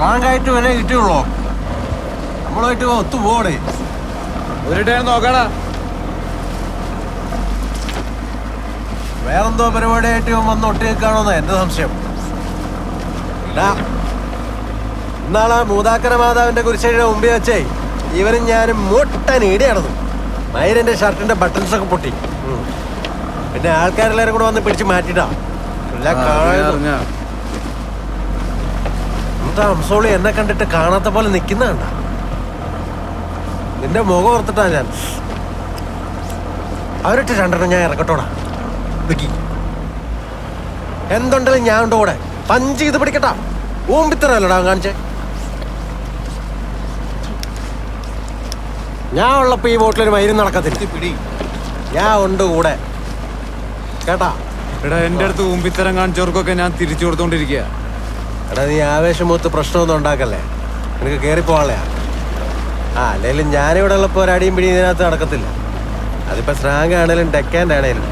കാണ്ടായിട്ട് വരെ കിട്ടിയുള്ളോ? നമ്മളായിട്ട് ഒത്തു പോടേ ഒരു ടൈം നോക്കടാ. വേറെന്തോ പരിപാടിയായിട്ട് ഇവൻ വന്ന് ഒട്ടിയേക്കാണോന്നാ എന്റെ സംശയം. ഇന്നാളാ മൂതാക്കര മാതാവിന്റെ കുരിശടിയുടെ മുമ്പിൽ വെച്ചേ. ഇവനും ഞാനും മുട്ടൻ ഇടി മയിലിന്റെ ഷർട്ടിന്റെ ബട്ടൺസ് ഒക്കെ പൊട്ടി. പിന്നെ ആൾക്കാരെല്ലാരും കൂടെ വന്ന് പിടിച്ച് മാറ്റിട്ടാ എല്ലാം കാണുന്നു. എന്നിട്ട് അംസോളി എന്നെ കണ്ടിട്ട് കാണാത്ത പോലെ നിൽക്കുന്ന കണ്ട. നിന്റെ മുഖം ഓർത്തിട്ടാ ഞാൻ. അവരിട്ട് രണ്ടെണ്ണം ഞാൻ ഇറക്കട്ടോടാ. എന്തുണ്ടെങ്കിലും ഞാൻ ഉണ്ടോ കൂടെ പഞ്ച് ചെയ്ത് പിടിക്കട്ടാ. ഊമ്പിത്തരല്ലടാ കാണിച്ചേ. ഞാൻ ഉള്ളപ്പോ ഈ ബോട്ടിലൊരു മൈരും നടക്കത്തില്ല. പിടി ഞാൻ ഉണ്ട് കൂടെ. കേട്ടാ? എടാ എന്റെ അടുത്ത് ഊമ്പിത്തരം കാണിച്ചവർക്കൊക്കെ ഞാൻ തിരിച്ചു കൊടുത്തോണ്ടിരിക്കുക എടാ നീ ആവേശമൂത്ത് പ്രശ്നമൊന്നും ഉണ്ടാക്കല്ലേ? നിനക്ക് കയറിപ്പോളയാ ആ അല്ലെങ്കിലും ഞാനിവിടെ ഉള്ളപ്പോ ഒരടിയും പിടി ഇതിനകത്ത് നടക്കത്തില്ല. അതിപ്പോ സ്രാങ്ക് ആണേലും ഡെക്കാന്റെ ആണേലും